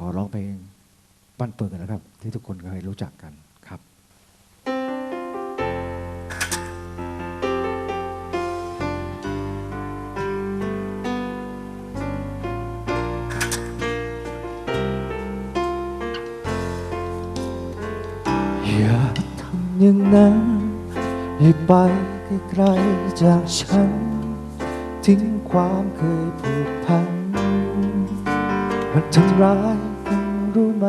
ขอร้องเพลงบ้านเปิงนนะครับ ที่ทุกคนเคยรู้จักกันครับอย่าทำอย่างนั้นให้ไปไกลจากฉัน ทิ้งความเคยผูกพัน มันทำร้ายกันรู้ไหม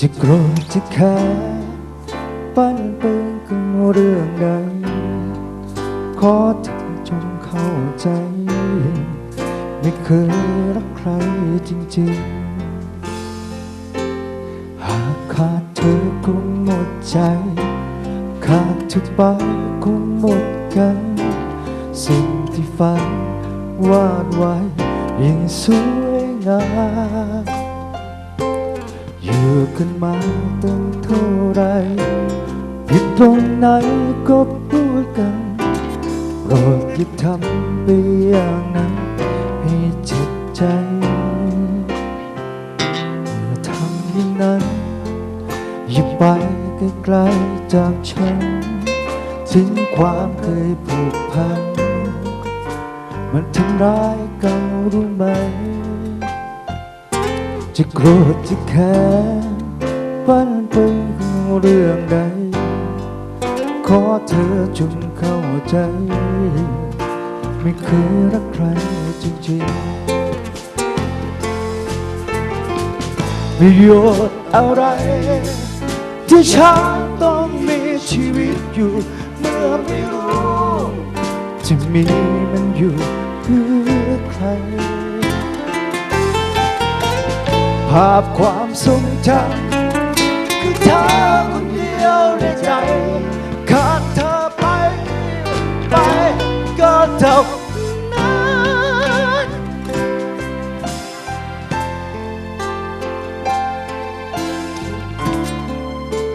จะโกรธจะแค้นปั้นเปิงกันเรื่องใดขอเธอจงเข้าใจ ไม่เคยรักใครจริงๆ หากขาดเธอคงหมดใจ ขาดเธอไปคงหมดกัน สิ่งที่ฝันวาดไว้ ยิ่งสวยงามอยู่กันมาตั้งเท่าไรผิดตรงไหนก็พูดกันโปรดอย่าทำไปอย่างนั้นให้เจ็บใจอย่าทำอย่างนั้นอย่าไปไกลๆจากฉันทิ้งความเคยผูกพัน มันทำร้ายกันรู้ไหม จะโกรธจะแค้นปั้นเปิงของเรื่องใด ขอเธอจงเข้าใจ ไม่เคยรักใครจริงๆประโยชน์อะไร ที่ฉันต้องมีชีวิตอยู่ เมื่อไม่รู้ จะมีมันอยู่เพื่อใคร ภาพความทรงจำคือเธอคนเดียวในใจ ขาดเธอไป ไปก็เท่านั้น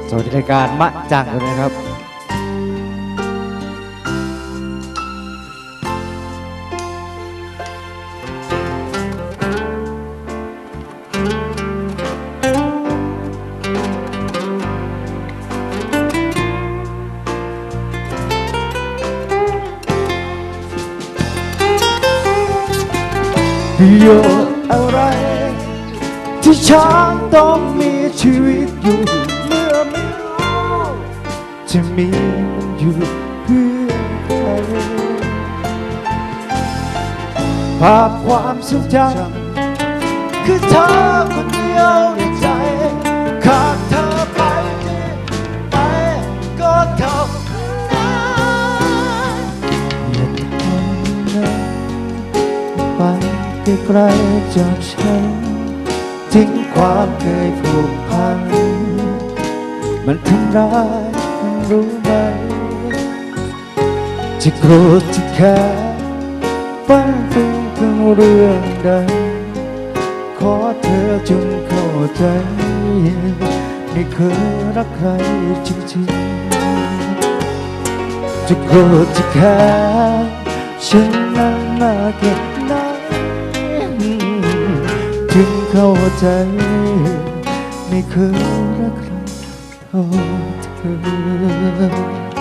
สวัสดีรายการมะจังเลยนะครับ ประโยชน์อะไร ที่ฉันต้องมีชีวิตอยู่ เมื่อไม่รู้จะมีมันอยู่เพื่อใครภาพความทรงจำคือเธอ ไกลจากฉัน ทิ้งความเคยผูกพัน มันทำร้ายมันรู้ไหมจะโกรธจะแค้นฝันเป็นเพียงเรื่องใดขอเธอจงเข้าใจไม่เคยรักใครจริงๆจะโกรธจะแค้นฉันนั้นมาแค่ไหน จึงเข้าใจ ไม่เคยรักใครเท่าเธอ